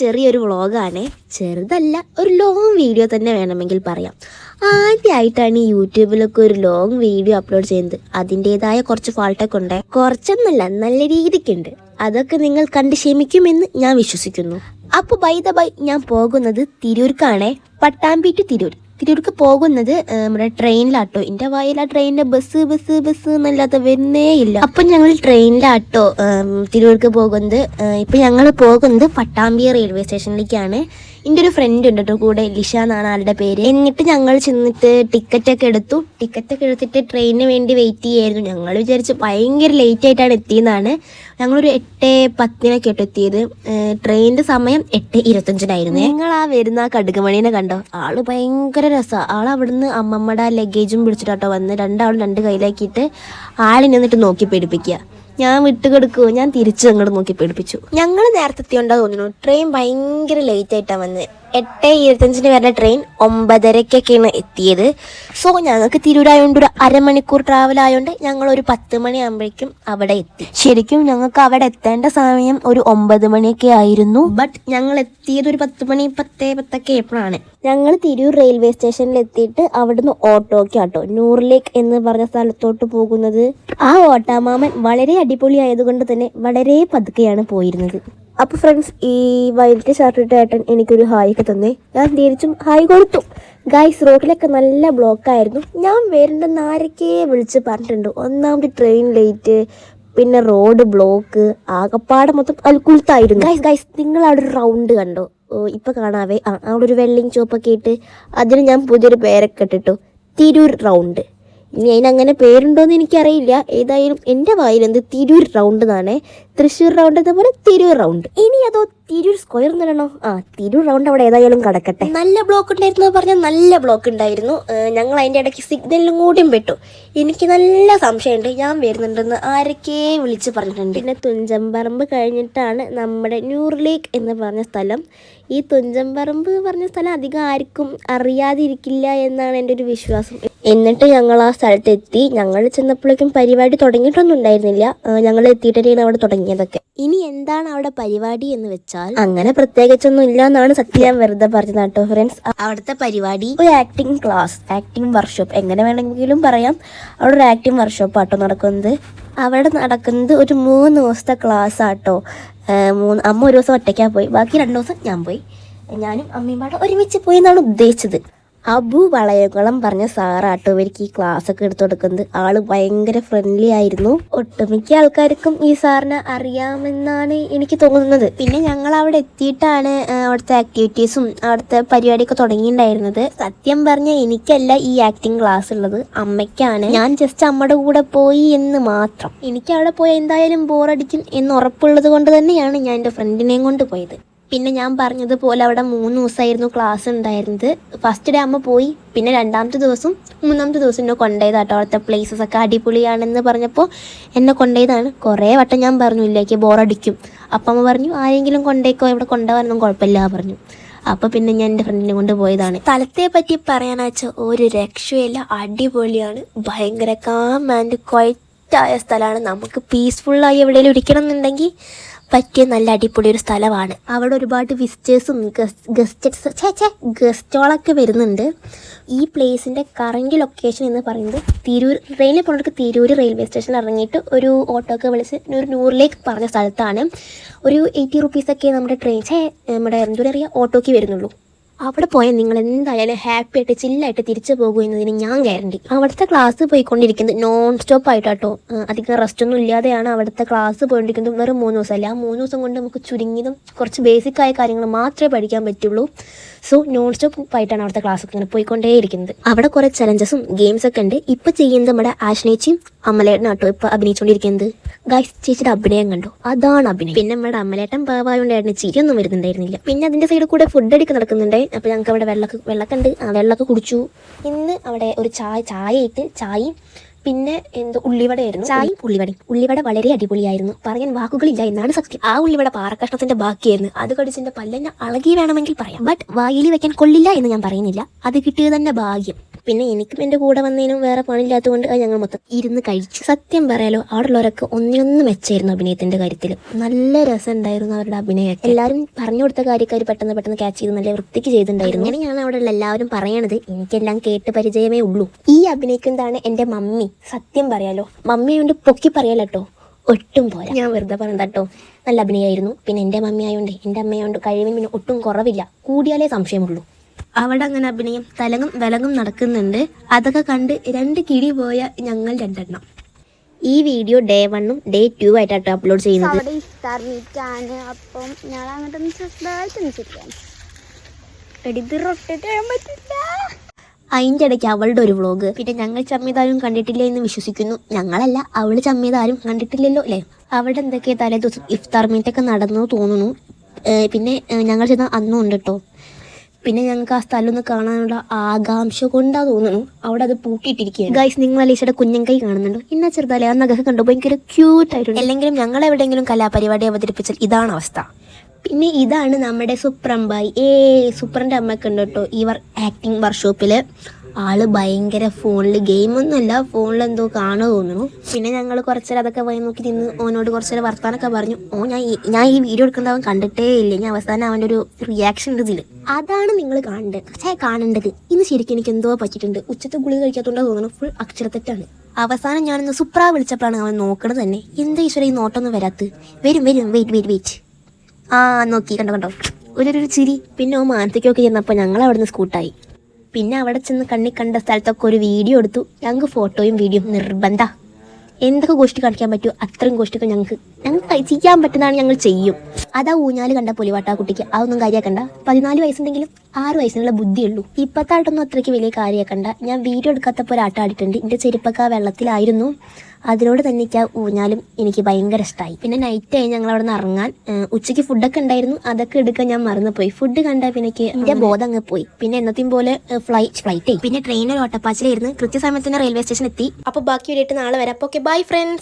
ചെറിയൊരു വ്ളോഗാണ്. ചെറുതല്ല ഒരു ലോങ് വീഡിയോ തന്നെ വേണമെങ്കിൽ പറയാം. ആദ്യമായിട്ടാണ് ഈ യൂട്യൂബിലൊക്കെ ഒരു ലോങ് വീഡിയോ അപ്ലോഡ് ചെയ്യുന്നത്. അതിന്റെതായ കുറച്ച് ഫാൾട്ടൊക്കെ ഉണ്ട്. കുറച്ചൊന്നല്ല നല്ല രീതിക്കുണ്ട് അതൊക്കെ നിങ്ങൾ കണ്ട് ക്ഷമിക്കുമെന്ന് ഞാൻ വിശ്വസിക്കുന്നു. അപ്പോൾ ബൈ ദ ബൈ ഞാൻ പോകുന്നത് തിരൂർക്കാണേ. പട്ടാമ്പി തിരൂർ. തിരൂർക്ക് പോകുന്നത് നമ്മുടെ ട്രെയിനിലാട്ടോ. എന്റെ വായിൽ ആ ട്രെയിനിന്റെ ബസ് ബസ് ബസ് എന്നല്ലാതെ വരുന്നേ ഇല്ല. അപ്പം ഞങ്ങൾ ട്രെയിനിലാട്ടോ തിരൂർക്ക് പോകുന്നത്. ഇപ്പം ഞങ്ങൾ പോകുന്നത് പട്ടാമ്പി റെയിൽവേ സ്റ്റേഷനിലേക്കാണ്. എന്റെ ഒരു ഫ്രണ്ട് ഉണ്ട് കേട്ടോ കൂടെ ലിഷ എന്നാണ് ആളുടെ പേര്. എന്നിട്ട് ഞങ്ങൾ ചെന്നിട്ട് ടിക്കറ്റൊക്കെ എടുത്തു. ടിക്കറ്റൊക്കെ എടുത്തിട്ട് ട്രെയിനിന് വേണ്ടി വെയിറ്റ് ചെയ്യായിരുന്നു. ഞങ്ങൾ വിചാരിച്ചു ഭയങ്കര ലേറ്റ് ആയിട്ടാണ് എത്തിയെന്നാണ്. ഞങ്ങളൊരു എട്ട് പത്തിനൊക്കെ ആയിട്ട് എത്തിയത്. ട്രെയിനിന്റെ സമയം എട്ട് ഇരുപത്തഞ്ചിനായിരുന്നു. ഞങ്ങൾ ആ വരുന്ന ആ കടുകുമണീനെ കണ്ടോ? ആൾ ഭയങ്കര രസമാണ് ആൾ അവിടുന്ന് അമ്മമ്മയുടെ ലഗേജും പിടിച്ചിട്ടാട്ടോ വന്ന് രണ്ടാളും രണ്ട് കയ്യിലാക്കിയിട്ട് ആളിനെ എന്നിട്ട് നോക്കി പേടിപ്പിക്കുക ഞാൻ വിട്ടുകൊടുക്കുമോ ഞാൻ തിരിച്ചു അങ്ങോട്ട് നോക്കി പേടിപ്പിച്ചു. ഞങ്ങൾ നേരത്തെ എത്തിയോണ്ടാ തോന്നുന്നു. ട്രെയിൻ ഭയങ്കര ലേറ്റ് ആയിട്ടാണ് വന്നത് എട്ട് ഇരുപത്തഞ്ചിന് വരുന്ന ട്രെയിൻ ഒമ്പതരക്കൊക്കെയാണ് എത്തിയത്. സോ ഞങ്ങൾക്ക് തിരൂരായോണ്ട് ഒരു അരമണിക്കൂർ ട്രാവൽ ആയതുകൊണ്ട് ഞങ്ങൾ ഒരു പത്ത് മണിയാകുമ്പോഴേക്കും അവിടെ എത്തി. ശരിക്കും ഞങ്ങൾക്ക് അവിടെ എത്തേണ്ട സമയം ഒരു ഒമ്പത് മണിയൊക്കെ ആയിരുന്നു. ബട്ട് ഞങ്ങൾ എത്തിയത് ഒരു പത്ത് മണി പത്തേ പത്തൊക്കെ എപ്പോഴാണ് ഞങ്ങൾ തിരൂർ റെയിൽവേ സ്റ്റേഷനിൽ എത്തിയിട്ട് അവിടുന്ന് ഓട്ടോക്ക് ആട്ടോ നൂറിലേക്ക് എന്ന് പറഞ്ഞ സ്ഥലത്തോട്ട് പോകുന്നത്. ആ ഓട്ടാമാമൻ വളരെ അടിപൊളി ആയതുകൊണ്ട് തന്നെ വളരെ പതുക്കെയാണ് പോയിരുന്നത്. അപ്പോൾ ഫ്രണ്ട്സ് ഈ വൈകിട്ട് ഷർട്ടിട്ട് ഏട്ടൻ എനിക്കൊരു ഹായ് ഒക്കെ തന്നേ. ഞാൻ തിരിച്ചും ഹായ് കൊടുത്തു. ഗൈസ് റോഡിലൊക്കെ നല്ല ബ്ലോക്കായിരുന്നു ഞാൻ വരേണ്ടെന്ന് ആരൊക്കെ വിളിച്ച് പറഞ്ഞിട്ടുണ്ട്. ഒന്നാമത് ട്രെയിൻ ലേറ്റ് പിന്നെ റോഡ് ബ്ലോക്ക് ആകപ്പാടെ മൊത്തം അൽക്കുലത്തായിരുന്നു ഗൈസ് ഗൈസ് നിങ്ങൾ അവിടെ ഒരു റൗണ്ട് കണ്ടോ? ഇപ്പൊ കാണാവേ. ആ അവിടെ ഒരു വെള്ളിങ് ചോപ്പൊക്കെ ഇട്ട് അതിന് ഞാൻ പുതിയൊരു പേരൊക്കെ ഇട്ടിട്ടു. തിരൂർ റൗണ്ട് ഇനി അതിനങ്ങനെ പേരുണ്ടോയെന്ന് എനിക്കറിയില്ല. ഏതായാലും എന്റെ വായിൽ എന്ത് തിരൂർ റൗണ്ട് എന്നാണ്. തൃശ്ശൂർ റൗണ്ട് അതുപോലെ തിരൂർ റൗണ്ട് ഇനി അതോ തിരൂർ സ്ക്വയർ എന്നിടണോ ആ തിരൂർ റൗണ്ട് അവിടെ ഏതായാലും കടക്കട്ടെ. നല്ല ബ്ലോക്ക് ഉണ്ടായിരുന്നു പറഞ്ഞാൽ നല്ല ബ്ലോക്ക് ഉണ്ടായിരുന്നു. ഞങ്ങൾ അതിന്റെ ഇടയ്ക്ക് സിഗ്നലിലും കൂടിയും പെട്ടു എനിക്ക് നല്ല സംശയമുണ്ട്. ഞാൻ വരുന്നുണ്ടെന്ന് ആരൊക്കെ വിളിച്ച് പറഞ്ഞിട്ടുണ്ട്. പിന്നെ തുഞ്ചമ്പറമ്പ് കഴിഞ്ഞിട്ടാണ് നമ്മുടെ ന്യൂർ ലേക്ക് എന്ന് പറഞ്ഞ സ്ഥലം. ഈ തുഞ്ചമ്പറമ്പ് പറഞ്ഞ സ്ഥലം അധികം ആർക്കും അറിയാതിരിക്കില്ല എന്നാണ് എന്റെ ഒരു വിശ്വാസം. എന്നിട്ട് ഞങ്ങൾ ആ സ്ഥലത്തെത്തി. ഞങ്ങൾ ചെന്നപ്പോഴേക്കും പരിപാടി തുടങ്ങിയിട്ടൊന്നും ഉണ്ടായിരുന്നില്ല. ഞങ്ങൾ എത്തിയിട്ടാണ് അവിടെ തുടങ്ങിയതൊക്കെ. ഇനി എന്താണ് അവിടെ പരിപാടി എന്ന് വെച്ചാൽ? അങ്ങനെ പ്രത്യേകിച്ചൊന്നും ഇല്ല എന്നാണ് സത്യം. ഞാൻ വെറുതെ പറഞ്ഞത് കേട്ടോ ഫ്രണ്ട്സ് അവിടുത്തെ പരിപാടി? ഒരു ആക്ടിങ് ക്ലാസ് ആക്ടിങ് വർക്ക്ഷോപ്പ് എങ്ങനെ വേണമെങ്കിലും പറയാം. അവിടെ ഒരു ആക്ടിങ് വർക്ക്ഷോപ്പ് ആട്ടോ നടക്കുന്നത്. അവിടെ നടക്കുന്നത് ഒരു മൂന്ന് ദിവസത്തെ ക്ലാസ് ആട്ടോ. മൂന്ന് അമ്മ ഒരു ദിവസം ഒറ്റയ്ക്കാ പോയി. ബാക്കി രണ്ട് ദിവസം ഞാൻ പോയി. ഞാനും അമ്മയും പാടെ ഒരുമിച്ച് പോയി എന്നാണ് ഉദ്ദേശിച്ചത്. അബു വളയകുളം പറഞ്ഞ സാറാട്ടോ ഇവർക്ക് ഈ ക്ലാസ് ഒക്കെ എടുത്തു കൊടുക്കുന്നത്. ആൾ ഭയങ്കര ഫ്രണ്ട്ലി ആയിരുന്നു. ഒട്ടുമിക്ക ആൾക്കാർക്കും ഈ സാറിനെ അറിയാമെന്നാണ് എനിക്ക് തോന്നുന്നത്. പിന്നെ ഞങ്ങൾ അവിടെ എത്തിയിട്ടാണ് അവിടുത്തെ ആക്ടിവിറ്റീസും അവിടുത്തെ പരിപാടിയൊക്കെ തുടങ്ങിയിട്ടുണ്ടായിരുന്നത്. സത്യം പറഞ്ഞ എനിക്കല്ല ഈ ആക്ടിങ് ക്ലാസ് ഉള്ളത്. അമ്മയ്ക്കാണ്. ഞാൻ ജസ്റ്റ് അമ്മയുടെ കൂടെ പോയി എന്ന് മാത്രം. എനിക്ക് അവിടെ പോയി എന്തായാലും ബോറടിക്കും എന്ന് ഉറപ്പുള്ളത് കൊണ്ട് തന്നെയാണ് ഞാൻ എന്റെ ഫ്രണ്ടിനെയും കൊണ്ട് പോയത്. പിന്നെ ഞാൻ പറഞ്ഞതുപോലെ അവിടെ മൂന്ന് ദിവസമായിരുന്നു ക്ലാസ് ഉണ്ടായിരുന്നത്. ഫസ്റ്റ് ഡേ അമ്മ പോയി പിന്നെ രണ്ടാമത്തെ ദിവസം മൂന്നാമത്തെ ദിവസം എന്നെ കൊണ്ടുപോയതാട്ടോ അവിടുത്തെ പ്ലേസസ് ഒക്കെ അടിപൊളിയാണെന്ന് പറഞ്ഞപ്പോൾ എന്നെ കൊണ്ടുപോയതാണ്. കുറേ വട്ടം ഞാൻ പറഞ്ഞു ഇല്ലേക്ക് ബോറടിക്കും. അപ്പം അമ്മ പറഞ്ഞു ആരെങ്കിലും കൊണ്ടേക്കോ ഇവിടെ കൊണ്ടുപോകാനൊന്നും കുഴപ്പമില്ല പറഞ്ഞു. അപ്പോൾ പിന്നെ ഞാൻ എന്റെ ഫ്രണ്ടിനെ കൊണ്ട് പോയതാണ്. സ്ഥലത്തെ പറ്റി പറയാനാച്ച ഒരു രക്ഷയില്ല അടിപൊളിയാണ്. ഭയങ്കര കാം ആൻഡ് ക്വയറ്റായ സ്ഥലമാണ്. നമുക്ക് പീസ്ഫുള്ളായി എവിടെയെങ്കിലും ഇരിക്കണം എന്നുണ്ടെങ്കിൽ പറ്റിയ നല്ല അടിപൊളി ഒരു സ്ഥലമാണ്. അവിടെ ഒരുപാട് വിസിറ്റേഴ്സും ഗസ്റ്റ് ചേ ചേ ഗസ്റ്റോളൊക്കെ വരുന്നുണ്ട്. ഈ പ്ലേസിന്റെ കറന്റ് ലൊക്കേഷൻ എന്ന് പറയുന്നത് തിരൂർ ട്രെയിനിൽ പോകുന്നവർക്ക് തിരൂർ റെയിൽവേ സ്റ്റേഷൻ ഇറങ്ങിയിട്ട് ഒരു ഓട്ടോ ഒക്കെ വിളിച്ച് ഒരു നൂറിലേക്ക് പറഞ്ഞ സ്ഥലത്താണ്. ഒരു എയ്റ്റി റുപ്പീസൊക്കെ നമ്മുടെ ട്രെയിൻ ചേ നമ്മുടെ എന്തോ പറയുക ഓട്ടോയ്ക്ക് വരുന്നുള്ളൂ. അവിടെ പോയാൽ നിങ്ങൾ എന്തായാലും ഹാപ്പി ആയിട്ട് ചില്ലായിട്ട് തിരിച്ചു പോകും എന്നതിന് ഞാൻ ഗ്യാരണ്ടി അവിടുത്തെ ക്ലാസ് പോയിക്കൊണ്ടിരിക്കുന്നത് നോൺ സ്റ്റോപ്പ് ആയിട്ടാട്ടോ അധികം റെസ്റ്റ് ഒന്നും ഇല്ലാതെയാണ് അവിടുത്തെ ക്ലാസ് പോയിക്കൊണ്ടിരിക്കുന്നത് വെറും മൂന്ന് ദിവസമല്ല. ആ മൂന്ന് ദിവസം കൊണ്ട് നമുക്ക് ചുരുങ്ങിയതും കുറച്ച് ബേസിക് ആയ കാര്യങ്ങൾ മാത്രമേ പഠിക്കാൻ പറ്റുള്ളൂ. സോ നോൺ സ്റ്റോപ്പ് ആയിട്ടാണ് അവിടുത്തെ ക്ലാസ് ഒക്കെ ഇങ്ങനെ പോയിക്കൊണ്ടേയിരിക്കുന്നത്. അവിടെ കുറേ ചലഞ്ചസും ഗെയിംസ് ഒക്കെ ഉണ്ട്. ഇപ്പോൾ ചെയ്യുന്നത് നമ്മുടെ ആശ്നേച്ചിയും അമ്മലേട്ടനാട്ടോ ഇപ്പോൾ അഭിനയിച്ചുകൊണ്ടിരിക്കുന്നത് ഗൈസ് ചേച്ചിയുടെ അഭിനയം കണ്ടോ? അതാണ് അഭിനയം. പിന്നെ നമ്മുടെ അമ്മലേട്ടൻ പാവായോണ്ടായിരുന്നു ചിരിയൊന്നും വരുന്നുണ്ടായിരുന്നില്ല. പിന്നെ അതിന്റെ സൈഡിൽ കൂടെ ഫുഡ് അടിക്ക് നടക്കുന്നുണ്ട്. അപ്പോൾ ഞങ്ങൾക്ക് അവിടെ വെള്ളമൊക്കെ വെള്ളമൊക്കെ ഉണ്ട് ആ വെള്ളമൊക്കെ കുടിച്ചു. ഇന്ന് അവിടെ ഒരു ചായ ചായ ഇട്ട് ചായയും പിന്നെ എന്തോ ഉള്ളിവടയായിരുന്നു ചായയും ഉള്ളിവടയും. ഉള്ളിവട വളരെ അടിപൊളിയായിരുന്നു. പറയാൻ വാക്കുകളില്ല എന്നാണ് സത്യം. ആ ഉള്ളിവട പാറക്കഷ്ണത്തിന്റെ ബാക്കിയായിരുന്നു. അത് കടിച്ചിന്റെ പല്ലെന്നെ അളകി വേണമെങ്കിൽ പറയാം. ബട്ട് വായിൽ വെക്കാൻ കൊള്ളില്ല എന്ന് ഞാൻ പറയുന്നില്ല. അത് കിട്ടിയത് തന്നെ ഭാഗ്യം. പിന്നെ എനിക്കും എന്റെ കൂടെ വന്നതിനും വേറെ പണിയില്ലാത്തതുകൊണ്ട് അത് ഞങ്ങൾ മൊത്തം ഇരുന്ന് കഴിച്ചു. സത്യം പറയാലോ അവിടെ ഉള്ളവരൊക്കെ ഒന്നിനൊന്ന് മെച്ചായിരുന്നു അഭിനയത്തിന്റെ കാര്യത്തിൽ നല്ല രസം ഉണ്ടായിരുന്നു അവരുടെ അഭിനയമൊക്കെ. എല്ലാവരും പറഞ്ഞു കൊടുത്ത കാര്യക്കാർ പെട്ടെന്ന് പെട്ടെന്ന് ക്യാച്ച് ചെയ്ത് നല്ല വൃത്തിക്ക് ചെയ്തിട്ടുണ്ടായിരുന്നു. അങ്ങനെയാണ് അവിടെ ഉള്ള എല്ലാവരും പറയണത്. എനിക്കെല്ലാം കേട്ട് പരിചയമേ ഉള്ളൂ. ഈ അഭിനയിക്കുന്നതാണ് എന്റെ മമ്മി. സത്യം പറയാലോ മമ്മി കൊണ്ട് പൊക്കി പറയാലോ ഒട്ടും പോരാ. ഞാൻ വെറുതെ പറഞ്ഞതാട്ടോ നല്ല അഭിനയമായിരുന്നു. പിന്നെ എന്റെ മമ്മി ആയതുകൊണ്ട് എന്റെ അമ്മയായതുകൊണ്ട് കഴിവിന് പിന്നെ ഒട്ടും കുറവില്ല. കൂടിയാലേ സംശയമുള്ളൂ. അവിടെ അങ്ങനെ അഭിനയം തലങ്ങും വിലങ്ങും നടക്കുന്നുണ്ട്. അതൊക്കെ കണ്ട് രണ്ട് കിടി പോയ ഞങ്ങൾ രണ്ടെണ്ണം. ഈ വീഡിയോ ഡേ വണ്ണും ഡേ ടു ആയിട്ടാണ് അപ്ലോഡ് ചെയ്യുന്നത്. അവിടെ ഇഫ്താർ മീറ്റാണ് അപ്പം ഞങ്ങൾ അങ്ങോട്ടൊന്ന് റൊട്ടേറ്റ് ചെയ്യാൻ പറ്റില്ല. അതിന്റെ ഇടയ്ക്ക് അവളുടെ ഒരു വ്ളോഗ് പിന്നെ ഞങ്ങൾ ചമ്മിതാരും കണ്ടിട്ടില്ല എന്ന് വിശ്വസിക്കുന്നു. ഞങ്ങളല്ല അവൾ ചമ്മിതാരും കണ്ടിട്ടില്ലല്ലോ അല്ലേ? അവിടെ എന്തൊക്കെയാ തലേ ദിവസം ഇഫ്താർ മീറ്റൊക്കെ നടന്നു തോന്നുന്നു. പിന്നെ ഞങ്ങൾ ചെന്ന അന്നും ഉണ്ട് കേട്ടോ പിന്നെ ഞങ്ങൾക്ക് ആ സ്ഥലം ഒന്ന് കാണാനുള്ള ആകാംക്ഷ കൊണ്ടാ തോന്നുന്നു. അവിടെ അത് പൂട്ടിയിട്ടിരിക്കുകയാണ്. ഗൈസ് നിങ്ങൾ അലീസയുടെ കുഞ്ഞൻ കൈ കാണുന്നുണ്ടോ? ഇന്ന ചെറുതാലേ നഗഹ കണ്ടു? ഭയങ്കര ക്യൂട്ട് ആയിട്ടുണ്ട്. അല്ലെങ്കിലും ഞങ്ങൾ എവിടെയെങ്കിലും കലാപരിപാടി അവതരിപ്പിച്ചാൽ ഇതാണ് അവസ്ഥ. പിന്നെ ഇതാണ് നമ്മുടെ സുപ്രംബായി ഏ സുപ്രന്റെ അമ്മയ്ക്ക് ഉണ്ട് കേട്ടോ. ഇവർ ആക്ടിങ് വർക്ക്ഷോപ്പിൽ ആൾ ഭയങ്കര ഫോണിൽ ഗെയിമൊന്നുമല്ല ഫോണിൽ എന്തോ കാണു തോന്നുന്നു. പിന്നെ ഞങ്ങൾ കുറച്ചേരം അതൊക്കെ പോയി നോക്കി നിന്ന് ഓനോട് കുറച്ചേരം വർത്താനൊക്കെ പറഞ്ഞു. ഓ ഞാൻ ഞാൻ ഈ വീഡിയോ എടുക്കുന്നത് അവൻ കണ്ടിട്ടേ ഇല്ല. ഞാൻ അവസാനം അവന്റെ ഒരു റിയാക്ഷൻ ഇതിൽ അതാണ് നിങ്ങൾ കാണേണ്ടത്. പക്ഷേ കാണേണ്ടത്. ഇന്ന് ശരിക്കും എനിക്ക് എന്തോ പറ്റിയിട്ടുണ്ട്. ഉച്ചത്തെ ഗുളിക കഴിക്കാത്തതുകൊണ്ട് തോന്നുന്നു ഫുൾ അക്ഷരത്തെറ്റാണ്. അവസാനം ഞാനിന്ന് സുപ്ര വിളിച്ചപ്പോഴാണ് അവൻ നോക്കണത് തന്നെ. എന്താ ഈശ്വര ഈ നോട്ടൊന്നും വരാത്ത വരും വരും വെയിറ്റ് വെയിറ്റ് വെയിറ്റ് ആ നോക്കി കണ്ടോ കണ്ടോ. ഒരു ചിരി. പിന്നെ ഓ മാനത്തേക്കൊക്കെ ചെന്നപ്പോൾ ഞങ്ങൾ അവിടുന്ന് സ്കൂട്ടായി. പിന്നെ അവിടെ ചെന്ന് കണ്ണി കണ്ട സ്ഥലത്തൊക്കെ ഒരു വീഡിയോ എടുത്തു. ഞങ്ങൾക്ക് ഫോട്ടോയും വീഡിയോയും നിർബന്ധ. എന്തൊക്കെ ഗോഷ്ടി കാണിക്കാൻ പറ്റുമോ അത്രയും ഗോഷ്ടിയൊക്കെ ഞങ്ങൾക്ക് ഞങ്ങൾക്ക് ചെയ്യാൻ പറ്റുന്നതാണ് ഞങ്ങൾ ചെയ്യും. അതാ ഊഞ്ഞാൽ കണ്ട പൊലിവാട്ട കുട്ടിക്ക്. അതൊന്നും കാര്യമാക്കണ്ട പതിനാല് വയസ്സുണ്ടെങ്കിലും ആറ് വയസ്സിനുള്ള ബുദ്ധിയുള്ളൂ. ഇപ്പോഴത്തെ ആട്ടൊന്നും അത്രയ്ക്ക് വലിയ കാര്യമാക്കണ്ട ഞാൻ വീഡിയോ എടുക്കാത്തപ്പോൾ ഒരു ആട്ടം ആടിയിട്ടുണ്ട്. എന്റെ ചെരുപ്പൊക്കെ വെള്ളത്തിലായിരുന്നു. അതിനോട് തന്നെ എനിക്ക് ആ ഊഞ്ഞാലും എനിക്ക് ഭയങ്കര ഇഷ്ടമായി പിന്നെ നൈറ്റ് ആയി ഞങ്ങൾ അവിടെ നിന്ന് ഇറങ്ങാൻ ഉച്ചയ്ക്ക് ഫുഡൊക്കെ ഉണ്ടായിരുന്നു. അതൊക്കെ എടുക്കാൻ ഞാൻ മറന്നുപോയി. ഫുഡ് കണ്ട പിന്നെ എനിക്ക് എന്റെ ബോധം അങ്ങ് പോയി. പിന്നെ എന്നത്തെയും പോലെ ഫ്ലൈറ്റ് ഫ്ലൈറ്റ് ആയി. പിന്നെ ട്രെയിനിൽ ഓട്ടപ്പാച്ചിലായിരുന്നു. കൃത്യസമയത്ത് തന്നെ റെയിൽവേ സ്റ്റേഷൻ എത്തി. അപ്പോൾ ബാക്കി ഒരു നാളെ വരാം. അപ്പോൾ ഓക്കെ ബൈ ഫ്രണ്ട്സ്